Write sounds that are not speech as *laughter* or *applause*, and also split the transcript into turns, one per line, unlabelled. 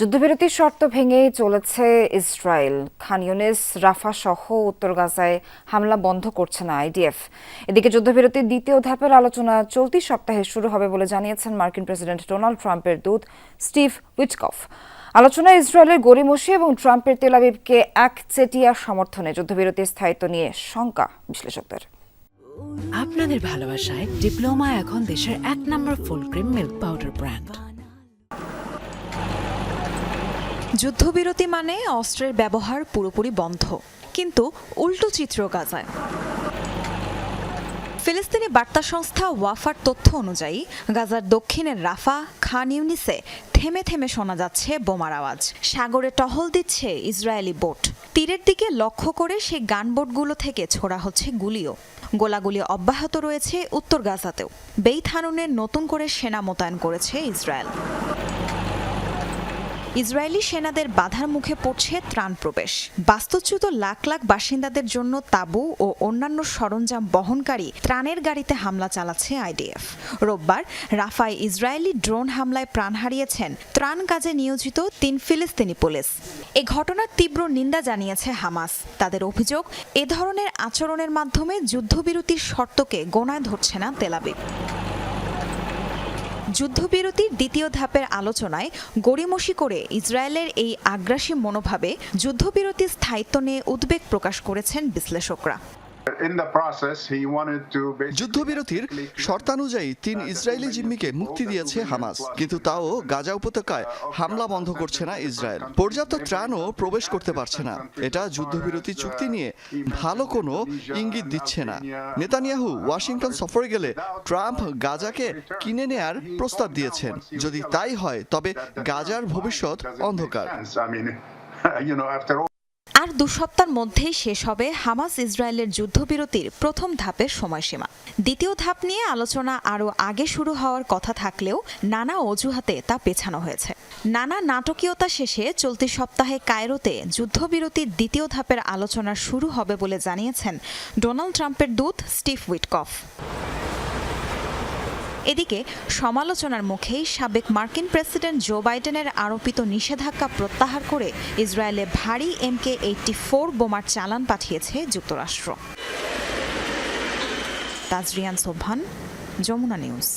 যুদ্ধবিরতির শর্ত ভেঙে চলেছে ইসরায়েল। খান ইউনিস, রাফা সহ উত্তর গাজায় হামলা বন্ধ করছে না আইডিএফ। এদিকে যুদ্ধবিরতির দ্বিতীয় ধাপের আলোচনা চলতি সপ্তাহে শুরু হবে বলে জানিয়েছেন মার্কিন প্রেসিডেন্ট ডোনাল্ড ট্রাম্পের দূত স্টিভ উইচকফ। আলোচনায় ইসরায়েলের গড়িমসি এবং ট্রাম্পের তেলাবিবকে একচেটিয়া সমর্থনে যুদ্ধবিরতির স্থায়িত্ব নিয়ে শঙ্কা বিশ্লেষকদের।
আপনাদের ভালোবাসায় ডিপ্লোমা এখন দেশের এক নম্বর full cream milk powder brand.
যুদ্ধবিরতি মানে অস্ত্রের ব্যবহার পুরোপুরি বন্ধ, কিন্তু উল্টো চিত্র গাজায়। ফিলিস্তিনি বার্তা সংস্থা ওয়াফার তথ্য অনুযায়ী, গাজার দক্ষিণের রাফা, খান ইউনিসে থেমে থেমে শোনা যাচ্ছে বোমার আওয়াজ। সাগরে টহল দিচ্ছে ইসরায়েলি বোট। তীরের দিকে লক্ষ্য করে সেই গানবোটগুলো থেকে ছোড়া হচ্ছে গুলিও। গোলাগুলি অব্যাহত রয়েছে উত্তর গাজাতেও। বেইত হানুনের নতুন করে সেনা মোতায়েন করেছে ইসরায়েল। ইসরায়েলি সেনাদের বাধার মুখে পড়ছে ত্রাণ প্রবেশ। বাস্তুচ্যুত লাখ লাখ বাসিন্দাদের জন্য তাঁবু ও অন্যান্য সরঞ্জাম বহনকারী ত্রাণের গাড়িতে হামলা চালাচ্ছে আইডিএফ। রোববার রাফায় ইসরায়েলি ড্রোন হামলায় প্রাণ হারিয়েছেন ত্রাণ কাজে নিয়োজিত তিন ফিলিস্তিনি পুলিশ। এ ঘটনার তীব্র নিন্দা জানিয়েছে হামাস। তাদের অভিযোগ, এ ধরনের আচরণের মাধ্যমে যুদ্ধবিরতির শর্তকে গোনায় ধরছে না তেলাবিব যুদ্ধবিরতির দ্বিতীয় ধাপের আলোচনায় গড়িমসি করে ইসরায়েলের এই আগ্রাসী মনোভাবে যুদ্ধবিরতি স্থায়িত্ব নিয়ে উদ্বেগ প্রকাশ করেছেন বিশ্লেষকরা।
যুদ্ধবিরতির শর্তানুযায়ী তিন ইসরায়েলি জিম্মিকে মুক্তি দিয়েছে হামাস। কিন্তু তাও গাজা উপত্যকায় হামলা বন্ধ করছে না ইসরায়েল। পর্যাপ্ত ত্রাণও প্রবেশ করতে পারছে না। এটা যুদ্ধবিরতি চুক্তি নিয়ে ভালো কোনো ইঙ্গিত দিচ্ছে না। নেতানিয়াহু ওয়াশিংটন সফরে গেলে ট্রাম্প গাজাকে কিনে নেয়ার প্রস্তাব দিয়েছেন। যদি তাই হয় তবে গাজার ভবিষ্যৎ অন্ধকার। *laughs*
আর দু সপ্তাহের মধ্যেই শেষ হবে হামাস ইসরায়েলের যুদ্ধবিরতির প্রথম ধাপের সময়সীমা। দ্বিতীয় ধাপ নিয়ে আলোচনা আরও আগে শুরু হওয়ার কথা থাকলেও নানা অজুহাতে তা পেছানো হয়েছে। নানা নাটকীয়তা শেষে চলতি সপ্তাহে কায়রোতে যুদ্ধবিরতির দ্বিতীয় ধাপের আলোচনা শুরু হবে বলে জানিয়েছেন ডোনাল্ড ট্রাম্পের দূত স্টিভ উইটকফ। এদিকে সমালোচনার মুখেই সাবেক মার্কিন প্রেসিডেন্ট জো বাইডেনের আরোপিত নিষেধাজ্ঞা প্রত্যাহার করে ইসরায়েলে ভারী এমকে এইটটি ফোর বোমার চালান পাঠিয়েছে যুক্তরাষ্ট্র। তাজরিয়ান সোভান যমুনা নিউজ।